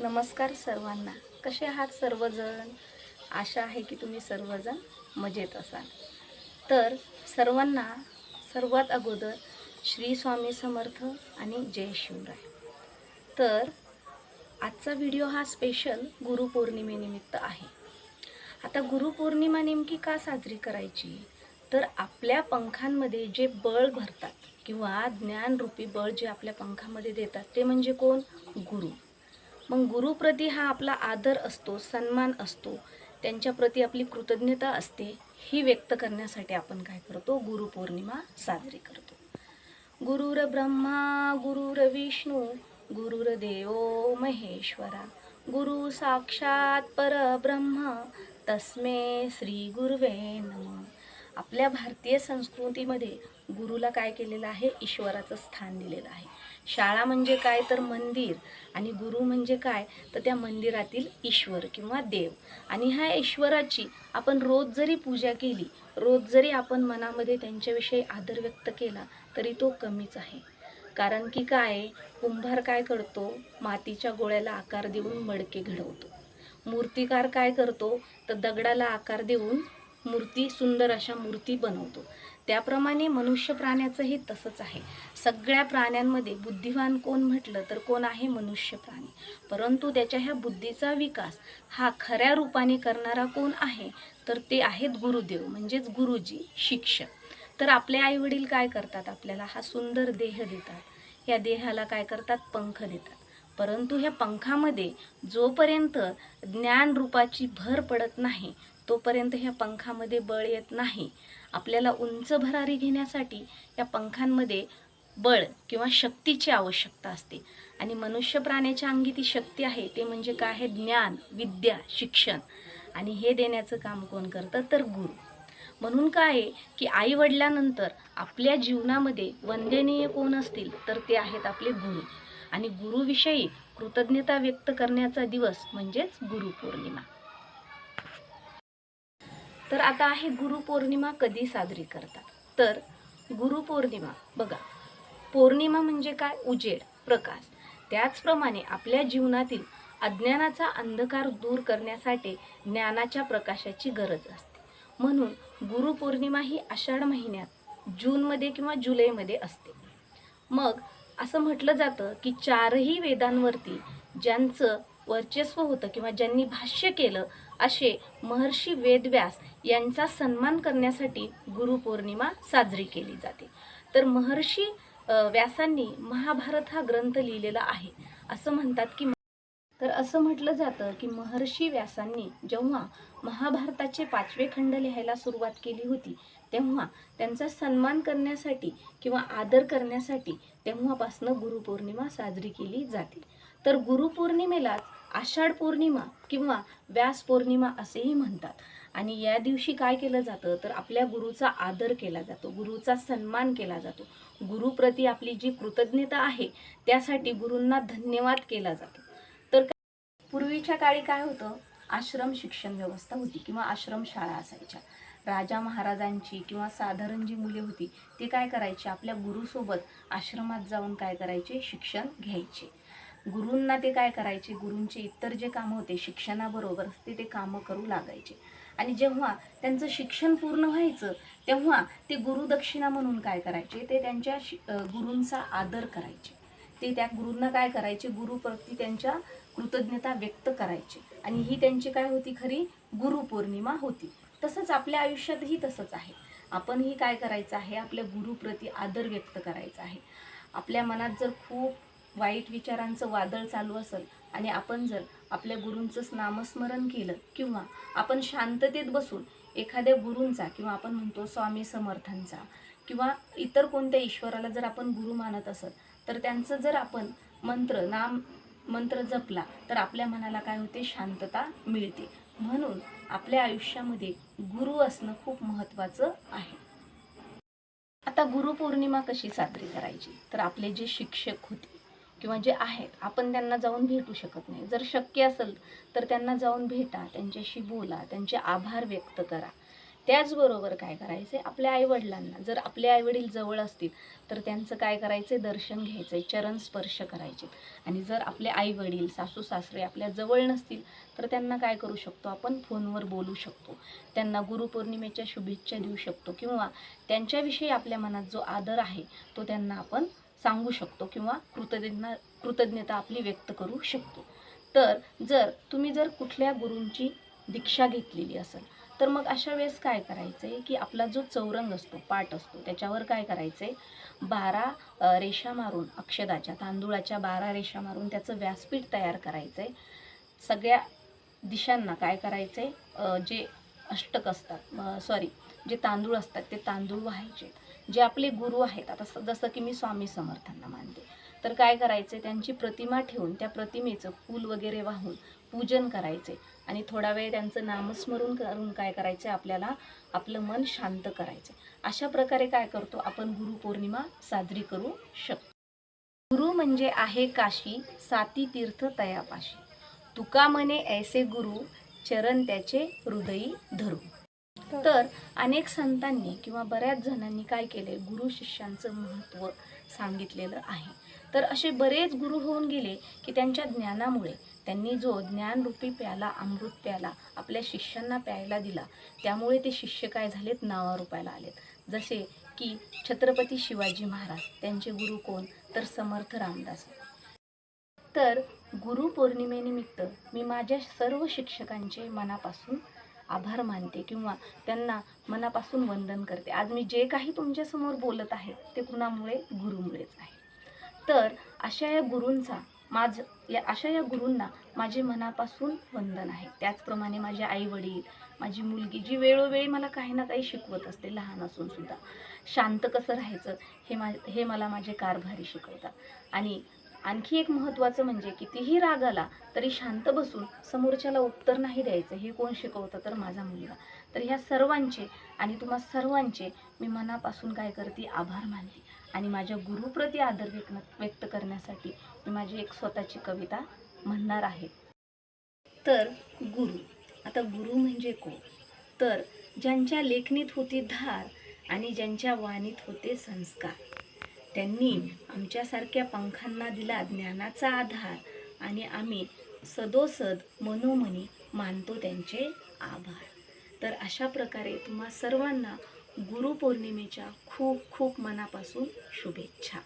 नमस्कार सर्वांना. कसे आहात सर्वजण? आशा आहे की तुम्ही सर्वजण मजेत असाल. तर सर्वांना सर्वात अगोदर श्री स्वामी समर्थ आणि जय शिवराय. तर आजचा व्हिडिओ हा स्पेशल गुरुपौर्णिमेनिमित्त आहे. आता गुरुपौर्णिमा नेमकी का साजरी करायची? तर आपल्या पंखांमध्ये जे बळ भरतात किंवा ज्ञानरूपी बळ जे आपल्या पंखामध्ये देतात ते म्हणजे कोण? गुरु. मग गुरुप्रती हा आपला आदर असतो सन्मान असतो त्यांच्याप्रती आपली कृतज्ञता असते ही व्यक्त करण्यासाठी आपण काय करतो? गुरुपौर्णिमा साजरी करतो. गुरुर ब्रह्मा गुरुर विष्णू गुरुर देवो महेश्वरा गुरु साक्षात परब्रह्म तस्मे श्री गुरुवे नम. आपल्या भारतीय संस्कृतीमध्ये गुरुला काय केलेलं आहे? ईश्वराचं स्थान दिलेलं आहे. शाळा म्हणजे काय तर मंदिर आणि गुरु म्हणजे काय? तर त्या मंदिरातील ईश्वर किंवा देव. आणि ह्या ईश्वराची आपण रोज जरी पूजा केली रोज जरी आपण मनामध्ये त्यांच्याविषयी आदर व्यक्त केला तरी तो कमीच आहे. कारण की काय? कुंभार काय करतो? मातीच्या गोळ्याला आकार देऊन मडके घडवतो. मूर्तिकार काय करतो? तर दगडाला आकार देऊन मूर्ती सुंदर अशा मूर्ती बनवतो. त्याप्रमाणे मनुष्य प्राण्याचंही तसंच आहे. सगळ्या प्राण्यांमध्ये बुद्धिवान कोण म्हटलं तर कोण आहे मनुष्य प्राणी. परंतु त्याच्या ह्या बुद्धीचा विकास हा खऱ्या रूपाने करणारा कोण आहे तर ते आहेत गुरुदेव म्हणजेच गुरुजी शिक्षक. तर आपले आई वडील काय करतात आपल्याला? हा सुंदर देह देतात. या देहाला काय करतात? पंख देतात. परंतु ह्या पंखामध्ये जोपर्यंत ज्ञान रूपाची भर पडत नाही तोपर्यंत ह्या पंखामध्ये बळ येत नाही. आपल्याला उंच भरारी घेण्यासाठी या पंखांमध्ये बळ किंवा शक्तीची आवश्यकता असते. आणि मनुष्य प्राण्याच्या अंगी ती शक्ती आहे ते म्हणजे काय आहे? ज्ञान विद्या शिक्षण. आणि हे देण्याचं काम कोण करतं? तर गुरु. म्हणून काय आहे की आई वडिलांनंतर आपल्या जीवनामध्ये वंदनीय कोण असतील तर ते आहेत आपले गुरु. आणि गुरुविषयी कृतज्ञता व्यक्त करण्याचा दिवस म्हणजेच गुरुपौर्णिमा. तर आता आहे गुरुपौर्णिमा कधी साजरी करतात? तर गुरुपौर्णिमा बघा पौर्णिमा म्हणजे काय? उजेड प्रकाश. त्याचप्रमाणे आपल्या जीवनातील अज्ञानाचा अंधकार दूर करण्यासाठी ज्ञानाच्या प्रकाशाची गरज असते. म्हणून गुरुपौर्णिमा ही आषाढ महिन्यात जूनमध्ये किंवा जुलैमध्ये असते. मग असं म्हटलं जातं की चारही वेदांवरती ज्यांचं वर्चस्व होतं किंवा ज्यांनी भाष्य केलं असे महर्षी वेदव्यास यांचा सन्मान करण्यासाठी गुरुपौर्णिमा साजरी केली जाते. तर महर्षी व्यासांनी महाभारत हा ग्रंथ लिहिलेला आहे. असं म्हणतात की तर असं म्हटलं जातं की महर्षी व्यासांनी जेव्हा महाभारताचे पाचवे खंड लिहायला सुरुवात केली होती तेव्हा त्यांचा सन्मान करण्यासाठी किंवा आदर करण्यासाठी तेव्हापासनं गुरुपौर्णिमा साजरी केली जाते. तर गुरुपौर्णिमेलाच आषाढ पौर्णिमा किंवा व्यास पौर्णिमा असेही म्हणतात. आणि या दिवशी काय केलं जातं? तर आपल्या गुरुचा आदर केला जातो. गुरुचा सन्मान केला जातो. गुरुप्रती आपली जी कृतज्ञता आहे त्यासाठी गुरूंना धन्यवाद केला जातो. तर पूर्वीच्या काळी काय होतं? आश्रम शिक्षण व्यवस्था होती किंवा आश्रमशाळा असायच्या. राजा महाराजांची किंवा साधारण जी मुले होती ती काय करायचे? आपल्या गुरुसोबत आश्रमात जाऊन काय करायचे? शिक्षण घ्यायचे. गुरूंना ते काय करायचे? गुरूंचे इतर जे कामं होते शिक्षणाबरोबर ते ते कामं करू लागायचे. आणि जेव्हा त्यांचं शिक्षण पूर्ण व्हायचं तेव्हा ते गुरुदक्षिणा म्हणून काय करायचे? ते त्यांच्या शि गुरूंचा आदर करायचे. ते त्या गुरूंना काय करायचे? गुरुप्रती त्यांच्या कृतज्ञता व्यक्त करायचे. आणि ही त्यांची काय होती खरी? गुरुपौर्णिमा होती. तसंच आपल्या आयुष्यातही तसंच आहे. आपणही काय करायचं आहे? आपल्या गुरुप्रती आदर व्यक्त करायचा आहे. आपल्या मनात जर खूप वाईट विचारांचं वादळ चालू असेल आणि आपण जर आपल्या गुरूंचंच नामस्मरण केलं किंवा आपण शांततेत बसून एखाद्या गुरूंचा किंवा आपण म्हणतो स्वामी समर्थांचा किंवा इतर कोणत्या ईश्वराला जर आपण गुरु मानत असत तर त्यांचं जर आपण मंत्र नाम मंत्र जपला तर आपल्या मनाला काय होते? शांतता मिळते. म्हणून आपल्या आयुष्यामध्ये गुरु असणं खूप महत्त्वाचं आहे. आता गुरुपौर्णिमा कशी साजरी करायची? तर आपले जे शिक्षक होते किंवा जे आहेत आपण त्यांना जाऊन भेटू शकत नाही. जर शक्य असेल तर त्यांना जाऊन भेटा त्यांच्याशी बोला त्यांचे आभार व्यक्त करा. त्याचबरोबर काय करायचे आपल्या आईवडिलांना. जर आपले आईवडील जवळ असतील तर त्यांचं काय करायचं दर्शन घ्यायचं चरण स्पर्श करायचे. आणि जर आपले आईवडील सासू सासरे आपल्या जवळ नसतील तर त्यांना काय करू शकतो? आपण फोनवर बोलू शकतो. त्यांना गुरुपौर्णिमेच्या शुभेच्छा देऊ शकतो. किंवा त्यांच्याविषयी आपल्या मनात जो आदर आहे तो त्यांना आपण सांगू शकतो किंवा कृतज्ञता कृतज्ञता आपली व्यक्त करू शकतो. तर जर तुम्ही जर कुठल्या गुरूंची दीक्षा घेतलेली असेल तर मग अशा वेळेस काय करायचं आहे की आपला जो चौरंग असतो पाट असतो त्याच्यावर काय करायचं आहे बारा रेषा मारून अक्षदाच्या तांदूळाच्या बारा रेषा मारून त्याचं व्यासपीठ तयार करायचं आहे सगळ्या दिशांना काय करायचं आहे जे अष्टक असतात सॉरी जे तांदूळ असतात ते तांदूळ व्हायचे जे आपले गुरु आहेत आता जसं की मी स्वामी समर्थांना मानते. तर काय करायचं त्यांची प्रतिमा ठेवून त्या प्रतिमेचं फूल वगैरे वाहून पूजन करायचे आणि थोडा वेळ त्यांचं नामस्मरण करून काय करायचं आपल्याला आपलं मन शांत करायचे अशा प्रकारे काय करतो? आपण गुरुपौर्णिमा साजरी करू शकतो. गुरु म्हणजे आहे काशी साती तीर्थ तयापाशी. तुका मने ऐसे गुरु चरण त्याचे हृदयी धरू. तर अनेक संतांनी किंवा बऱ्याच जणांनी काय केले? गुरु शिष्यांचं महत्त्व सांगितलेलं आहे. तर असे बरेच गुरु होऊन गेले की त्यांच्या ज्ञानामुळे त्यांनी जो ज्ञानरूपी प्याला अमृत प्याला आपल्या शिष्यांना प्यायला दिला त्यामुळे ते शिष्य काय झालेत? नावारूपायला आलेत. जसे की छत्रपती शिवाजी महाराज त्यांचे गुरु कोण? तर समर्थ रामदास. तर गुरुपौर्णिमेनिमित्त मी माझ्या सर्व शिक्षकांचे मनापासून आभार मानते किंवा त्यांना मनापासून वंदन करते. आज मी जे काही तुमच्यासमोर बोलत आहे ते कुणामुळे? गुरुमुळेच आहे. तर अशा या गुरूंचा माझ या अशा या गुरूंना माझे मनापासून वंदन आहे. त्याचप्रमाणे माझे आई वडील माझी मुलगी जी वेळोवेळी मला काही ना काही शिकवत असते लहान असून सुद्धा. शांत कसं राहायचं हे मा हे मला माझे कारभारी शिकवतात. आणि आणखी एक महत्त्वाचं म्हणजे कितीही राग आला तरी शांत बसून समोरच्याला उत्तर नाही द्यायचं. हे कोण शिकवतं तर माझा मुलगा. तर ह्या सर्वांचे आणि तुम्हा सर्वांचे मी मनापासून काय करते आभार मानते. आणि माझ्या गुरुप्रती आदर व्यक्त व्यक्त करण्यासाठी मी माझी एक स्वतःची कविता म्हणणार आहे. तर गुरु. आता गुरु म्हणजे कोण? तर ज्यांच्या लेखणीत होती धार आणि ज्यांच्या वाणीत होते संस्कार. त्यांनी आमच्यासारख्या पंखांना दिला ज्ञानाचा आधार आणि आम्ही सदोसद मनोमनी मानतो त्यांचे आभार. तर अशा प्रकारे तुम्हा सर्वांना गुरुपौर्णिमेच्या खूप खूप मनापासून शुभेच्छा.